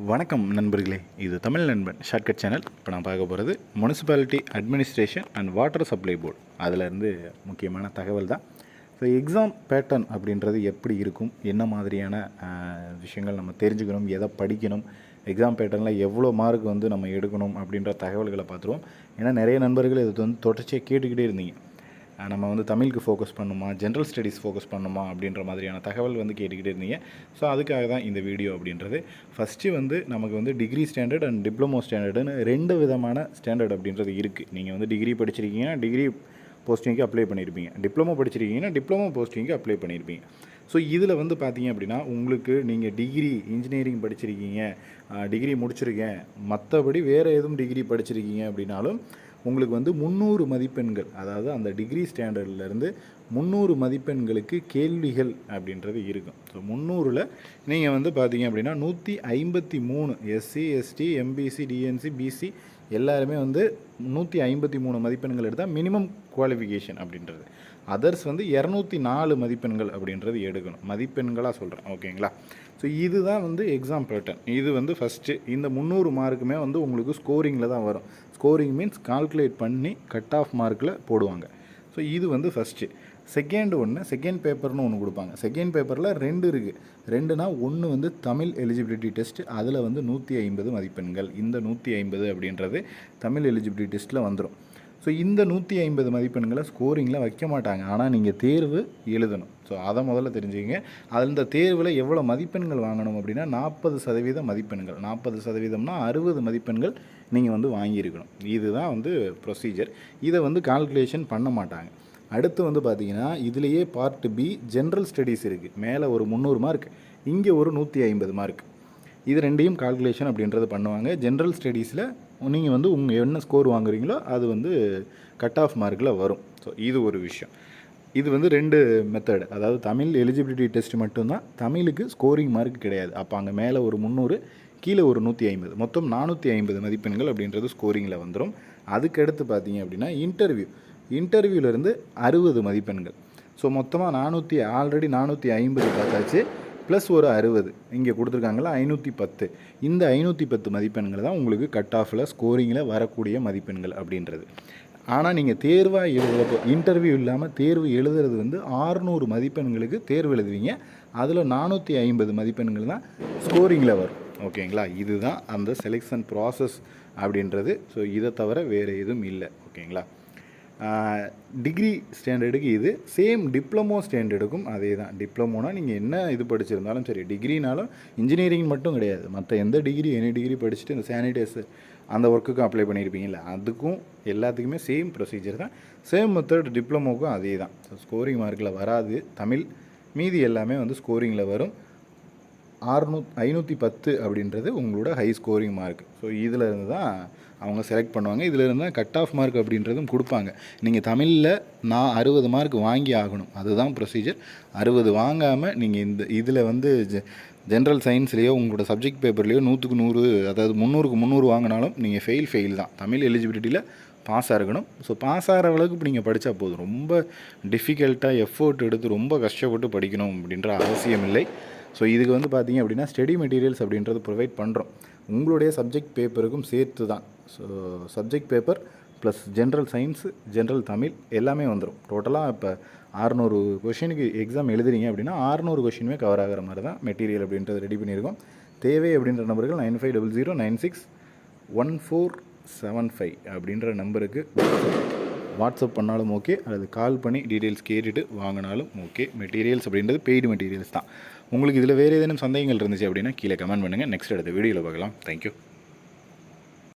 வணக்கம் நண்பர்களே. இது தமிழ் நண்பன் ஷார்ட்கட் சேனல் இப்போ நான் பார்க்க போகிறது municipality administration and water supply board அதிலேருந்து முக்கியமான தகவல் தான். ஸோ எக்ஸாம் பேட்டர்ன் அப்படின்றது எப்படி இருக்கும்? என்ன மாதிரியான விஷயங்கள் நம்ம தெரிஞ்சுக்கணும்? எதை படிக்கணும்? எக்ஸாம் பேட்டர்னில் எவ்வளோ மார்க் வந்து நம்ம எடுக்கணும்? அப்படின்ற தகவல்களை பார்த்துருவோம். ஏன்னா நிறைய நண்பர்கள் இது வந்து தொடர்ச்சியாக கேட்டுக்கிட்டே இருந்தீங்க. நம்ம வந்து தமிழுக்கு ஃபோக்கஸ் பண்ணுமா? ஜென்ரல் ஸ்டடீஸ் ஃபோக்கஸ் பண்ணுமா? அப்படின்ற மாதிரியான தகவல் வந்து கேட்டுக்கிட்டே இருந்தீங்க. ஸோ அதுக்காக தான் இந்த வீடியோ அப்படின்றது. ஃபஸ்ட்டு வந்து நமக்கு வந்து டிகிரி ஸ்டாண்டர்ட் அண்ட் டிப்ளமோ ஸ்டாண்டர்டுன்னு ரெண்டு விதமான ஸ்டாண்டர்ட் அப்படின்றது இருக்குது நீங்கள் வந்து டிகிரி படிச்சிருக்கீங்கன்னா டிகிரி போஸ்டிங்க்கு அப்ளை பண்ணியிருப்பீங்க டிப்ளமோ படிச்சிருக்கீங்கன்னா டிப்ளமோ போஸ்டிங்க்கு அப்ளை பண்ணியிருப்பீங்க ஸோ இதில் வந்து பார்த்தீங்க அப்படின்னா உங்களுக்கு நீங்கள் டிகிரி இன்ஜினியரிங் படிச்சிருக்கீங்க டிகிரி முடிச்சிருக்கேன். மற்றபடி வேறு எதுவும் டிகிரி படிச்சிருக்கீங்க அப்படின்னாலும் உங்களுக்கு வந்து முந்நூறு மதிப்பெண்கள் அதாவது அந்த டிகிரி ஸ்டாண்டர்ட்லேருந்து முந்நூறு மதிப்பெண்களுக்கு கேள்விகள் அப்படின்றது இருக்கும். ஸோ முந்நூறில் நீங்கள் வந்து பார்த்தீங்க அப்படின்னா நூற்றி ஐம்பத்தி மூணு SC ST MBC DNC BC எல்லாருமே வந்து நூற்றி ஐம்பத்தி மூணு மதிப்பெண்கள் எடுத்தால் மினிமம் குவாலிஃபிகேஷன் அப்படின்றது. அதர்ஸ் வந்து இரநூத்தி நாலு மதிப்பெண்கள் அப்படின்றது எடுக்கணும். மதிப்பெண்களாக சொல்கிறேன் ஓகேங்களா? ஸோ இதுதான் வந்து எக்ஸாம் பேட்டர்ன் இது வந்து ஃபஸ்ட்டு இந்த முந்நூறு மார்க்குமே வந்து உங்களுக்கு ஸ்கோரிங்கில் தான் வரும். ஸ்கோரிங் மீன்ஸ் கால்குலேட் பண்ணி கட் ஆஃப் மார்க்கில் போடுவாங்க. ஸோ இது வந்து ஃபஸ்ட்டு செகண்ட் ஒன்று செகண்ட் பேப்பர்னு ஒன்று கொடுப்பாங்க. செகண்ட் பேப்பரில் ரெண்டு இருக்குது ரெண்டுனா ஒன்று வந்து தமிழ் எலிஜிபிலிட்டி டெஸ்ட் அதில் வந்து நூற்றி ஐம்பது மதிப்பெண்கள். இந்த நூற்றி ஐம்பது அப்படின்றது தமிழ் எலிஜிபிலிட்டி டெஸ்ட்டில் வந்துடும் ஸோ இந்த நூற்றி ஐம்பது மதிப்பெண்களை ஸ்கோரிங்கில் வைக்க மாட்டாங்க. ஆனால் நீங்கள் தேர்வு எழுதணும். ஸோ அதை முதல்ல தெரிஞ்சுக்கங்க. அதில் இந்த தேர்வில் எவ்வளோ மதிப்பெண்கள் வாங்கணும் அப்படின்னா நாற்பது சதவீத மதிப்பெண்கள். நாற்பது சதவீதம்னா அறுபது மதிப்பெண்கள் நீங்கள் வந்து வாங்கியிருக்கணும். இதுதான் வந்து ப்ரொசீஜர் இதை வந்து கால்குலேஷன் பண்ண மாட்டாங்க. அடுத்து வந்து பார்த்தீங்கன்னா இதுலேயே பார்ட் பி ஜென்ரல் ஸ்டடீஸ் இருக்குது மேலே ஒரு முந்நூறு மார்க் இங்கே ஒரு நூற்றி ஐம்பது மார்க் இது ரெண்டையும் கால்குலேஷன் அப்படின்றது பண்ணுவாங்க. ஜென்ரல் ஸ்டடீஸில் நீங்கள் வந்து உங்கள் என்ன ஸ்கோர் வாங்குறீங்களோ அது வந்து கட் ஆஃப் மார்க்கில் வரும். ஸோ இது ஒரு விஷயம். இது வந்து ரெண்டு மெத்தடு அதாவது தமிழ் எலிஜிபிலிட்டி டெஸ்ட் மட்டும்தான். தமிழுக்கு ஸ்கோரிங் மார்க் கிடையாது. அப்போ அங்கே மேலே ஒரு முந்நூறு கீழே ஒரு நூற்றி ஐம்பது. மொத்தம் நானூற்றி ஐம்பது மதிப்பெண்கள் அப்படின்றது ஸ்கோரிங்கில் வந்துடும் அதுக்கடுத்து பார்த்தீங்க அப்படின்னா இன்டர்வியூ இன்டர்வியூலேருந்து அறுபது மதிப்பெண்கள். ஸோ மொத்தமாக நானூற்றி ஆல்ரெடி நானூற்றி ஐம்பது பார்த்தாச்சு. ப்ளஸ் ஒரு அறுபது. இங்கே கொடுத்துருக்காங்களா ஐநூற்றி பத்து. இந்த ஐநூற்றி பத்து மதிப்பெண்கள் தான் உங்களுக்கு கட் ஆஃபில் ஸ்கோரிங்கில் வரக்கூடிய மதிப்பெண்கள் அப்படின்றது. ஆனால் நீங்கள் தேர்வாக எழுதுறப்போ இன்டர்வியூ இல்லாமல் தேர்வு எழுதுறது வந்து ஆறுநூறு மதிப்பெண்களுக்கு தேர்வு எழுதுவீங்க. அதில் நானூற்றி ஐம்பது மதிப்பெண்கள் தான் ஸ்கோரிங்கில் வரும். ஓகேங்களா? இதுதான் அந்த செலெக்ஷன் ப்ராசஸ் அப்படின்றது. ஸோ இதை தவிர வேறு எதுவும் இல்லை. ஓகேங்களா? டிகிரி ஸ்டாண்டர்டுக்கு இது. சேம் டிப்ளமோ ஸ்டாண்டர்டுக்கும் அதே தான். டிப்ளமோனா நீங்கள் என்ன இது படிச்சிருந்தாலும் சரி டிகிரினாலும் இன்ஜினியரிங் மட்டும் கிடையாது. மற்ற எந்த டிகிரி எனி டிகிரி படிச்சுட்டு இந்த சானிடைசர் அந்த ஒர்க்குக்கும் அப்ளை பண்ணியிருப்பீங்கல்ல அதுக்கும் எல்லாத்துக்குமே சேம் ப்ரொசீஜர் தான். சேம் மெத்தட் டிப்ளமோக்கும் அதே தான். ஸோ ஸ்கோரிங் மார்க்கில் வராது. தமிழ் மீதி எல்லாமே வந்து ஸ்கோரிங்கில் வரும். ஆறுநூ ஐநூற்றி பத்து அப்படின்றது உங்களோட ஹை ஸ்கோரிங் மார்க் ஸோ இதில் இருந்து தான் அவங்க செலக்ட் பண்ணுவாங்க. இதில் இருந்து தான் கட் ஆஃப் மார்க் அப்படின்றதும் கொடுப்பாங்க. நீங்கள் தமிழில் நான் அறுபது மார்க் வாங்கி ஆகணும். அதுதான் ப்ரொசீஜர் அறுபது வாங்காமல் நீங்கள் இந்த இதில் வந்து ஜெ ஜென்ரல் சயின்ஸ்லேயோ உங்களோட சப்ஜெக்ட் பேப்பர்லேயோ நூற்றுக்கு நூறு அதாவது முந்நூறுக்கு முந்நூறு வாங்கினாலும் நீங்கள் ஃபெயில் ஃபெயில் தான். தமிழ் எலிஜிபிலிட்டியில் பாஸ் இருக்கணும். ஸோ பாஸ் ஆகிற அளவுக்கு நீங்கள் படித்தா போதும். ரொம்ப டிஃபிகல்ட்டாக எஃபோர்ட் எடுத்து ரொம்ப கஷ்டப்பட்டு படிக்கணும் அப்படின்ற அவசியம் இல்லை. ஸோ இதுக்கு வந்து பார்த்தீங்க அப்படின்னா ஸ்டடி மெட்டீரியல்ஸ் அப்படின்றது ப்ரொவைட் பண்ணுறோம் உங்களுடைய சப்ஜெக்ட் பேப்பருக்கும் சேர்த்து தான். So subject paper plus general science general Tamil எல்லாமே வந்துடும் டோட்டலாக இப்போ ஆறுநூறு கொஷினுக்கு எக்ஸாம் எழுதுறீங்க அப்படின்னா ஆறுநூறு கொஷினுமே கவர் ஆகிற மாதிரி தான் மெட்டீரியல் அப்படின்றது ரெடி பண்ணியிருக்கோம். தேவை அப்படின்ற நம்பர்கள் nine five double zero nine six one four seven five அப்படின்ற நம்பருக்கு வாட்ஸ்அப் பண்ணாலும் ஓகே அல்லது கால் பண்ணி டீட்டெயில்ஸ் கேட்டுட்டு வாங்கினாலும் ஓகே மெட்டீரியல்ஸ் அப்படின்றது பெய்டு மெட்டீரியல்ஸ் தான். உங்களுக்கு இதில் வேறு ஏதேனும் சந்தேகங்கள் இருந்துச்சு அப்படின்னா கீழே கமெண்ட் பண்ணுங்கள் நெக்ஸ்ட் அடுத்த வீடியோவில் பார்க்கலாம். தேங்க்யூ